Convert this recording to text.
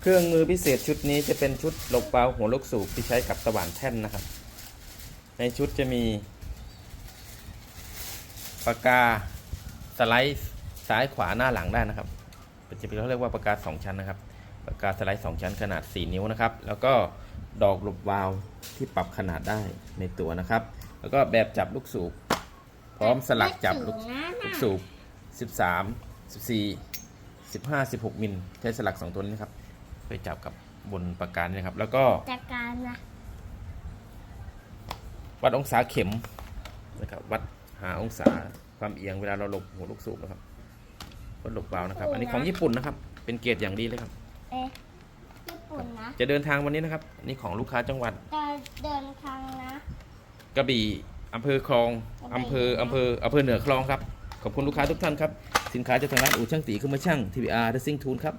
เครื่องมือพิเศษชุดนี้จะเป็นชุดหลบวาล์วหัวลูกสูบที่ใช้กับตะหว่านแท่นนะครับ ในชุดจะมีปากกาสไลด์ซ้ายขวาหน้าหลังได้นะครับจะเป็นเขาเรียกว่าปากกาสองชั้นนะครับปากกาสไลด์สองชั้นขนาด 4 นิ้วนะครับ แล้วก็ดอกหลบวาล์วที่ปรับขนาดได้ในตัวนะครับ แล้วก็แบบจับลูกสูบพร้อมสลักจับลูกลูกสูบ 13 14 15 16 มิลใช้สลัก 2 ตัวนี้นะครับ ไปจับกับบนปากกานี่นะครับ แล้วก็จากการนะวัดองศาเข็มนะครับ วัดหาองศาความเอียงเวลาเราหลบหัวลูกสูบนะครับวัดหลบวาล์วนะครับ อันนี้ของญี่ปุ่นนะครับ เป็นเกรดอย่างดีเลยครับ เอ๊ะญี่ปุ่นนะจะเดินทางวันนี้นะครับนี่ของลูกค้าจังหวัดจะเดินทางนะกระบี่อำเภอคลองอำเภออำเภออำเภอเหนือคลองครับ ขอบคุณลูกค้าทุกท่านครับ สินค้าจากทางร้านอู่ช่างตีเครื่องมือช่าง TVR และซิงทูนครับ